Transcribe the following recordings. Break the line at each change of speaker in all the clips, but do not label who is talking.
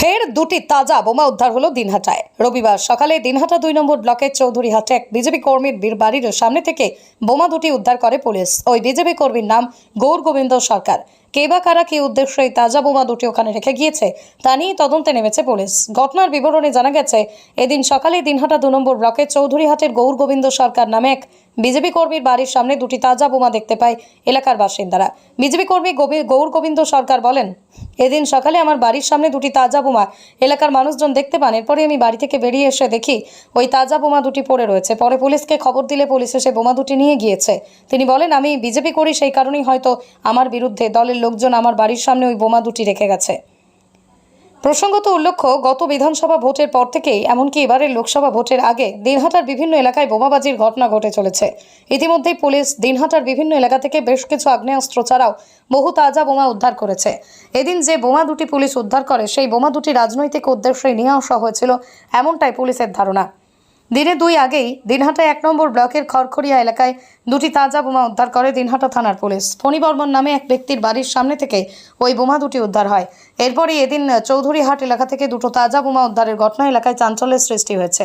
ফের দুটি তাজা বোমা উদ্ধার হলো দিনহাটায়। রবিবার সকালে দিনহাটা দুই নম্বর ব্লকের চৌধুরীহাটে এক বিজেপি কর্মীর বীর বাড়ির সামনে থেকে বোমা দুটি উদ্ধার করে পুলিশ। ওই বিজেপি কর্মীর নাম গৌর গোবিন্দ সরকার। কে বা কারা কি উদ্দেশ্যে এই তাজা বোমা দুটি ওখানে রেখে গিয়েছে, তা নিয়ে তদন্তে নেমেছে পুলিশ। ঘটনার বিবরণে জানা গেছে, এদিন সকালে দিনহাটা দু নম্বর ব্লকের চৌধুরীহাটের গৌর গোবিন্দ সরকার নামে এক বিজেপি কর্মীর বাড়ির সামনে দুটি তাজা বোমা দেখতে পায় এলাকার বাসিন্দারা। বিজেপি কর্মী গৌর গোবিন্দ সরকার বলেন, এদিন সকালে আমার বাড়ির সামনে দুটি তাজা বোমা, এলাকার মানুষজন দেখতে পান এরপরে আমি বাড়ি থেকে বেরিয়ে এসে দেখি ওই তাজা বোমা দুটি পড়ে রয়েছে। পরে পুলিশকে খবর দিলে পুলিশ এসে বোমা দুটি নিয়ে গিয়েছে। তিনি বলেন, আমি বিজেপি করি সেই কারণেই হয়তো আমার বিরুদ্ধে দলের লোকজন আমার বাড়ির সামনে ওই বোমা দুটি রেখে গেছে। প্রসঙ্গত উল্লেখ্য গত বিধানসভা ভোটের পর থেকেই, এমনকি এবারের লোকসভা ভোটের আগে, দিনহাটার বিভিন্ন এলাকায় বোমাবাজির ঘটনা ঘটে চলেছে। ইতিমধ্যেই পুলিশ দিনহাটার বিভিন্ন এলাকা থেকে বেশ কিছু আগ্নেয়াস্ত্র ছাড়াও বহু তাজা বোমা উদ্ধার করেছে। এদিন যে বোমা দুটি পুলিশ উদ্ধার করে, সেই বোমা দুটি রাজনৈতিক উদ্দেশ্যে নিয়ে আসা হয়েছিল, এমনটাই পুলিশের ধারণা। দিনে দুই আগেই দিনহাটা এক নম্বর ব্লকের খড়খড়িয়া এলাকায় দুটি তাজা বোমা উদ্ধার করে দিনহাটা থানার পুলিশ। ফণি বর্মন নামে এক ব্যক্তির বাড়ির সামনে থেকে ওই বোমা দুটি উদ্ধার হয়। এরপরই এদিন চৌধুরীহাট এলাকা থেকে দুটো তাজা বোমা উদ্ধারের ঘটনা এলাকায় চাঞ্চল্যের সৃষ্টি হয়েছে।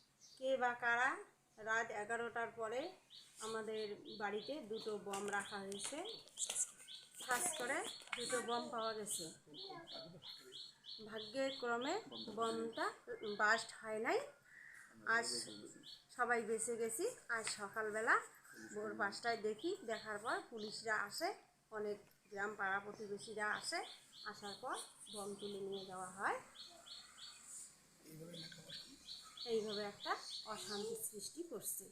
কে বা কারা? রাত এগারোটার পরে আমাদের বাড়িতে দুটো বম রাখা হয়েছে। খাস করে দুটো বম পাওয়া গেছে। ভাগ্যের ক্রমে বমটা বাস্ট হয় নাই। আজ সবাই বেঁচে গেছি। আজ সকালবেলা ভোর পাঁচটায় দেখি। দেখার পর পুলিশরা আসে। অনেক গ্রাম পাড়া প্রতিবেশীরা আসে। আসার পর বম তুলে নিয়ে যাওয়া হয়। এইভাবে একটা অশান্তি সৃষ্টি করছে।